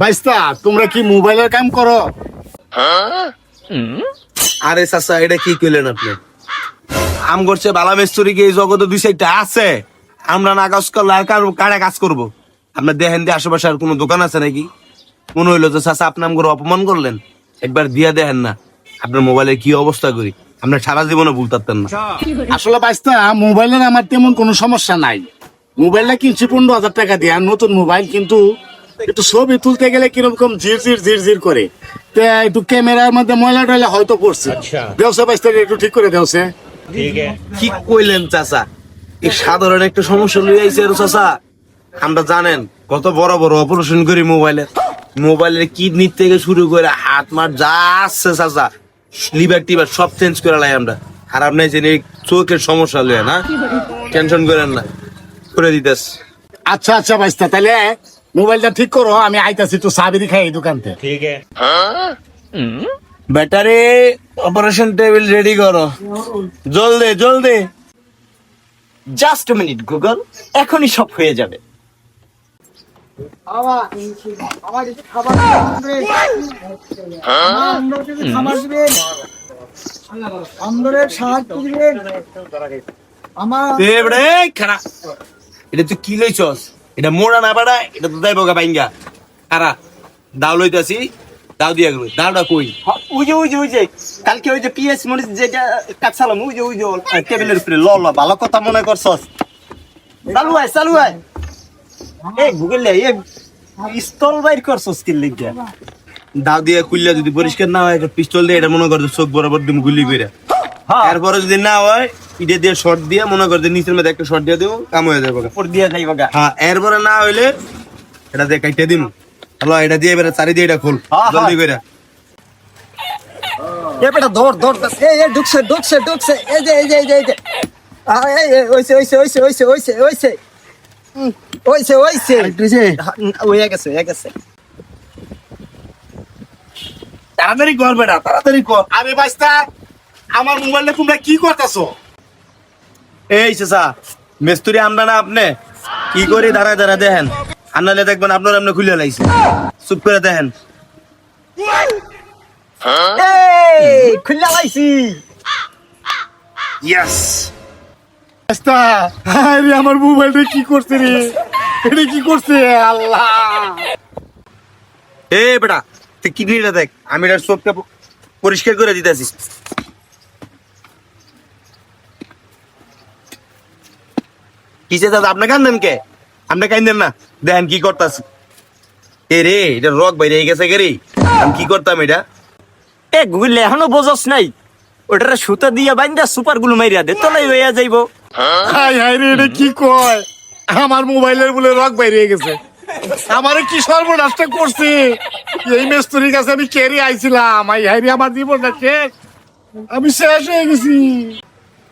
বাইস্তা তোমরা কি মোবাইলের কাম করো? আরে চাচা এটা কি কইলেন আপনি? আম করছে বালা মেস্তরি কি এই জগতে দুই সাইডটা আছে। আমরা না কাজ করলে আর কার কারে কাজ করব? আপনার দেখেন দিয়ে আশেপাশে আর কোনো দোকান আছে নাকি? মনে হইল যে চাচা আপনি আমগুলো অপমান করলেন। একবার দিয়া দেখেন না আপনার মোবাইলের কি অবস্থা করি। আপনার সারা জীবনে ভুল পারতেন না। আসলে বাইস্তা মোবাইলের আমার তেমন কোনো সমস্যা নাই। মোবাইলটা কিনছি পনেরো হাজার টাকা দিয়ে আর নতুন মোবাইল কিন্তু একটু ছবি তুলতে গেলে কীরকম ঝির ঝির ঝির ঝির করে। তো একটু ক্যামেরার মধ্যে ময়লা টয়লা হয়তো পড়ছে। দেওসে বাইস্তা একটু ঠিক করে দেওসে কি কইলেন চাচা? এই সাধারণ একটা সমস্যা লই আইছে আর চাচা। আমরা জানেন কত বড় বড় অপারেশন করি মোবাইলে মোবাইলের কিডনি থেকে শুরু করে হাত মার যা আছে চাচা। লিভার টিভার সব চেঞ্জ করে লাই আমরা। আর আপনি যে এই চোখের সমস্যা লইয়া না টেনশন করেন না। করে দিতেস আচ্ছা আচ্ছা বাইস্তা তাহলে মোবাইলটা ঠিক করো আমি আইতাছি তো সাবিরি খাই এই দোকানতে। ব্যাটারি অপারেশন টেবিল রেডি করো। জলদি জলদি। জাস্ট মিনিট গুগল এখনই সব হয়ে যাবে। আমার খারাপ এটা তুই কি লইছস? এটা মোড়া না বাড়া এটা তো যাইব গা বাইঙ্গা। খারা দাও লইতাছি দাও দিয়া গেল। দাওটা কই? হ- ওই যে ওই যে ওই যে কালকে ওই যে পিএস মরিচ যেটা কাটছিলাম ওই যে ওই যে টেবিলের উপরে। ল ল ভালো কথা মনে করছস। চালু আয় চালু আয়। এ গুগল এ পিস্তল বাইর করছস কি লিখে দাও দিয়ে খুললে যদি পরিষ্কার না হয় পিস্তল দিয়ে এটা মনে কর যে চোখ বরাবর দিম গুলি কইরা। হ্যাঁ। এরপরে যদি না হয় ইটা দিয়ে শর্ট দিয়ে মনে কর যে নিচের মধ্যে একটা শর্ট দিয়ে দেবো কাম হয়ে যাবে। উপর দিয়ে যাইবা গা হ্যাঁ এরপরে না হইলে এটা দিয়ে কাইটে দিম। হলো এটা দিয়ে এবারে চারি দিয়ে এটা খুল হ্যাঁ, জলদি হ্যাঁ। কইরা। এ বেটা ধর ধর ধর। এ এ ঢুকছে ঢুকছে ঢুকছে। এই যে এই যে এই যে এই যে। আ, এই এই, ওইছে ওইছে ওইছে ওইছে ওইছে ওইছে। ওইছে ওইছে। হ্যাঁ, গেছে গেছে। তাড়াতাড়ি কর বেটা তাড়াতাড়ি কর। আরে বাইস্তা আমার মোবাইলটা তোমরা কি করতেছো? এই চেষা মেস্তুরি আমরা না আপনি? কি করি? দাঁড়ায় দাঁড়ায় দেখেন। আনালে দেখবেন আপনার আপনি খুলে লাইছে। চুপ করে দেখেন। লাইছি। ইয়াস আরে আমার মোবাইলটা কি করছে রে? এটা কি করছে? আল্লাহ। এ বেটা তুই কিডনিটা দেখ। আমি এটার চোখটা পরিষ্কার করে দিতেছি। কিসে দাদা আপনি কান্দেন কে? আপনি কান্দেন না। দেখেন কি করতাছি। এ রে এটা রক বাইরে গেছে কে রে আমি কি করতাম এটা? এ গুগল এখনও বোঝস নাই। ওটারে সুতা দিয়া বাইন্দা সুপারগুলো মাইরা দে তলাই হইয়া যাইবো। হাই হাই রে এটা কি কয়? আমার মোবাইলের বলে রক বাইরে গেছে। আমারে কি সর্বনাশটা করছি? এই মেস্তরির কাছে আমি কেড়ে আইছিলাম। আই হাই রে আমার জীবনটা শেষ। আমি শেষ হয়ে গেছি।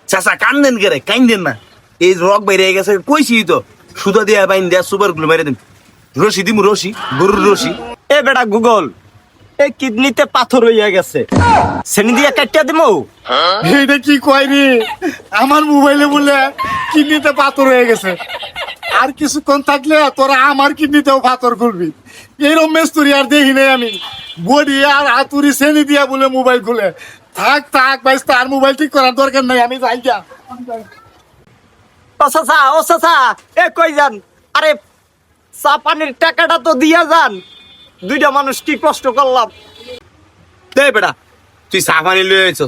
চাচা কান্দেন কে রে? কান্দেন না। এই রক বেরিয়ে গেছে কইছি তো সুতা দিয়া বাইন দিয়া সুপারগুলো মেরে দিন রশি দিমু রশি গরুর রশি। এ বেটা গুগল এ কিডনিতে পাথর হইয়া গেছে। শ্রেণি দিয়া কাটিয়া দিমু? এটা কি কয় রে? আমার মোবাইলে বলে কিডনিতে পাথর হয়ে গেছে। আর কিছুক্ষণ থাকলে তোরা আমার কিডনিতেও পাথর করবি এইরকম মেস্তরি আর দেখি নাই আমি। বডি আর হাতুরি শ্রেণি দিয়া বলে মোবাইল খুলে। থাক থাক বাইস তার মোবাইল ঠিক করার দরকার নাই আমি যাই যা ও চাচা ও চাচা, এ কই যান? আরে, চা পানির টাকাটা তো দিয়া যান। দুইটা মানুষ কি কষ্ট করলাম। দে বেটা, তুই সাফানি লয়ে আইছ।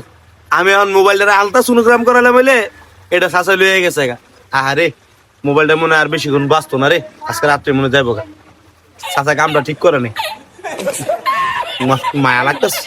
আমি এখন মোবাইলটা আলতা সোনোগ্রাম করালে বলে এটা সাসা লয়ে গেছে গা। আরে মোবাইলটা মনে আর বেশিক্ষণ বাঁচতো না রে। আজকে রাত্রে মনে যাইব গা। সাসা কামটা ঠিক করে নে। মায়া লাগতেছে।